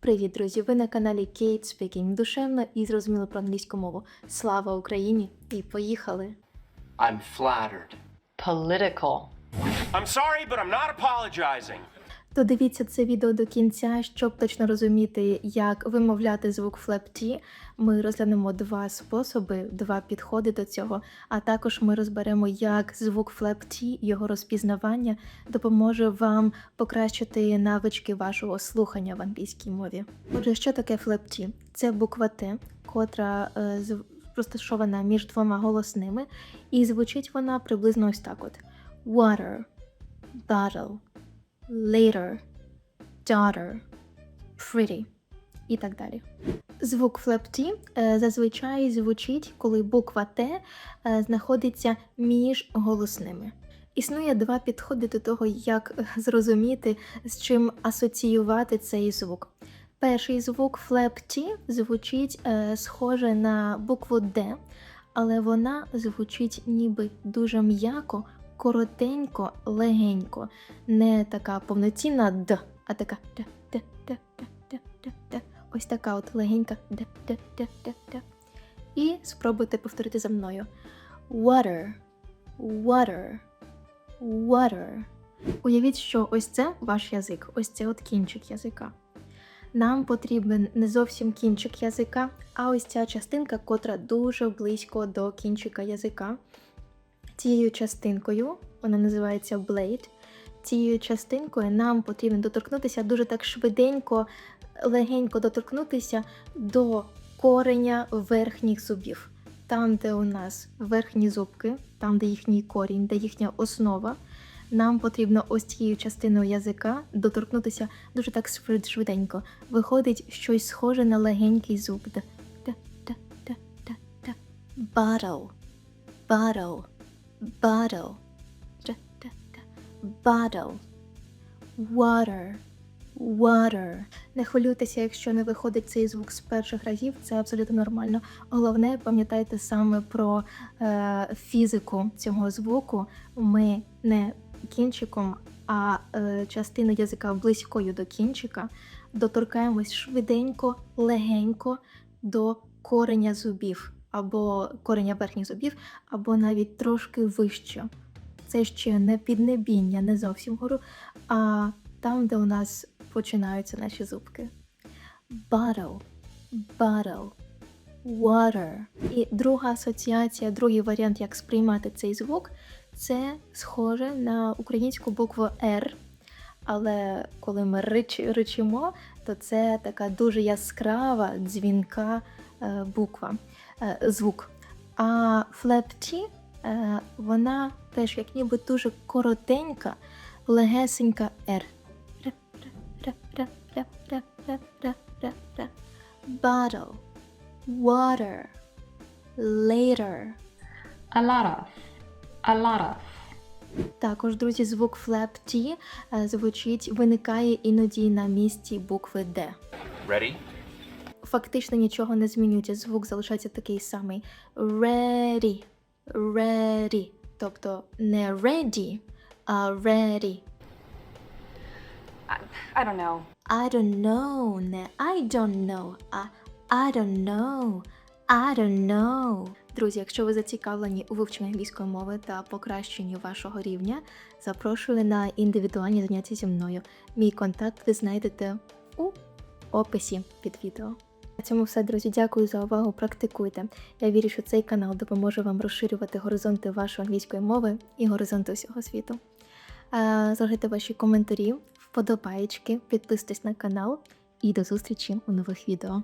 Привіт, друзі! Ви на каналі Kate Speaking. Душевно і зрозуміло про англійську мову. Слава Україні! І поїхали! I'm flattered. political, I'm sorry, but I'm not apologizing. То дивіться це відео до кінця, щоб точно розуміти, як вимовляти звук флеп T. Ми розглянемо два способи, два підходи до цього. А також ми розберемо, як звук флеп T, його розпізнавання допоможе вам покращити навички вашого слухання в англійській мові. Отже, що таке флеп T? Це буква Т, котра е, розташована між двома голосними, і звучить вона приблизно ось так: от water, bottle later, daughter, pretty і так далі. Звук флеп T е, зазвичай звучить, коли буква Т е, знаходиться між голосними. Існує два підходи до того, як зрозуміти, з чим асоціювати цей звук. Перший звук флеп T звучить е, схоже на букву Д, але вона звучить ніби дуже м'яко, коротенько, легенько не така повноцінна Д, а така Д. Ось така от легенька. І спробуйте повторити за мною. Water, water, water. Уявіть, що ось це ваш язик, ось це от кінчик язика. Нам потрібен не зовсім кінчик язика, а ось ця частинка, котра дуже близько до кінчика язика. Цією частинкою, вона називається blade, цією частинкою нам потрібно доторкнутися дуже так швиденько, легенько доторкнутися до кореня верхніх зубів. Там, де у нас верхні зубки, там, де їхній корінь, де їхня основа, нам потрібно ось цією частиною язика доторкнутися дуже так швиденько. Виходить щось схоже на легенький зуб. Д- д. Bottle. Bottle. Water. Water. Не хвилюйтеся, якщо не виходить цей звук з перших разів, це абсолютно нормально. Головне, пам'ятайте саме про е, фізику цього звуку. Ми не кінчиком, а е, частиною язика близькою до кінчика доторкаємось швиденько, легенько до кореня зубів, або кореня верхніх зубів, або навіть трошки вище. Це ще не піднебіння, не зовсім вгору, а там, де у нас починаються наші зубки. Bottle, bottle, water. І друга асоціація, другий варіант, як сприймати цей звук, це схоже на українську букву R. Але коли ми рич, ричимо, то це така дуже яскрава, дзвінка е, буква, Е, звук. А флеп-ті, е, вона теж як ніби дуже коротенька, легесенька Р. Bottle, water, later. A lot of. A lot of. Також, друзі, звук флеп T е, звучить, виникає іноді на місці букви Д. Ready? Фактично нічого не змінюється, звук залишається такий самий. Ready, ready. Тобто не ready, а ready. I, I don't know. I don't know, не I don't know, а I don't know, I don't know. Друзі, якщо ви зацікавлені у вивченні англійської мови та покращенні вашого рівня, запрошую на індивідуальні заняття зі мною. Мій контакт ви знайдете у описі під відео. На цьому все, друзі. Дякую за увагу. Практикуйте. Я вірю, що цей канал допоможе вам розширювати горизонти вашої англійської мови і горизонти усього світу. Е, Залишайте ваші коментарі, вподобаєчки, підписуйтесь на канал і до зустрічі у нових відео.